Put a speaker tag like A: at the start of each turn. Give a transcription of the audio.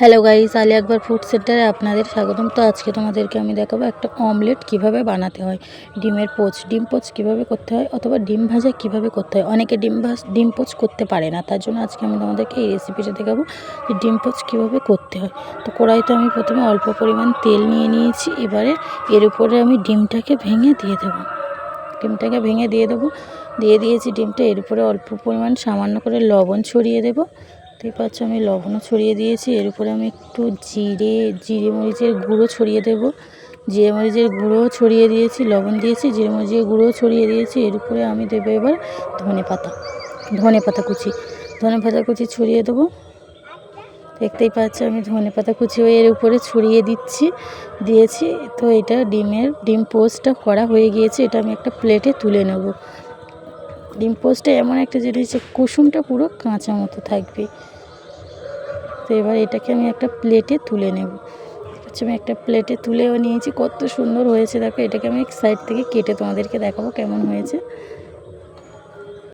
A: Hello guys Ali Akbar food সেন্টারে আপনাদের স্বাগতম। তো আজকে তোমাদেরকে আমি দেখাবো একটা অমলেট কীভাবে বানাতে হয়। ডিমের পোচ, ডিম পোচ কীভাবে করতে হয় অথবা ডিম ভাজা কীভাবে করতে হয়। অনেকে ডিম ভাজ, ডিম পোচ করতে পারে না, তার জন্য আজকে আমি তোমাদেরকে এই রেসিপিটা দেখাবো যে ডিম পোচ কীভাবে করতে হয়। তো কড়াইতে আমি প্রথমে অল্প পরিমাণ তেল নিয়ে নিয়েছি, এবারে এর উপরে আমি ডিমটাকে ভেঙে দিয়ে দেবো। ডিমটাকে ভেঙে দিয়ে দেবো। দিয়ে দিয়েছি ডিমটা, এর উপরে অল্প পরিমাণ সামান্য করে লবণ ছড়িয়ে দেবো। দেখতে পাচ্ছ আমি লবণও ছড়িয়ে দিয়েছি। এর উপরে আমি একটু জিরে জিরে মরিচের গুঁড়ো ছড়িয়ে দেব। জিরে মরিচের গুঁড়ো ছড়িয়ে দিয়েছি, লবণ দিয়েছি, জিরে মরিচের গুঁড়ো ছড়িয়ে দিয়েছি। এর উপরে আমি দেবো এবার ধনে পাতা ধনে পাতা কুচি। ধনে পাতা কুচি ছড়িয়ে দেবো। দেখতেই পাচ্ছ আমি ধনে পাতা কুচি এর উপরে ছড়িয়ে দিচ্ছি, দিয়েছি। তো এটা ডিমের, ডিম পোস্টটা করা হয়ে গিয়েছে। এটা আমি একটা প্লেটে তুলে নেব। ডিম পোস্টটা এমন একটা জিনিস যে কুসুমটা পুরো কাঁচা মতো থাকবে। তো এবার এটাকে আমি একটা প্লেটে তুলে নেব। হচ্ছে আমি একটা প্লেটে তুলেও নিয়েছি, কত সুন্দর হয়েছে। দেখো, এটাকে আমি সাইড থেকে কেটে তোমাদেরকে দেখাবো কেমন হয়েছে।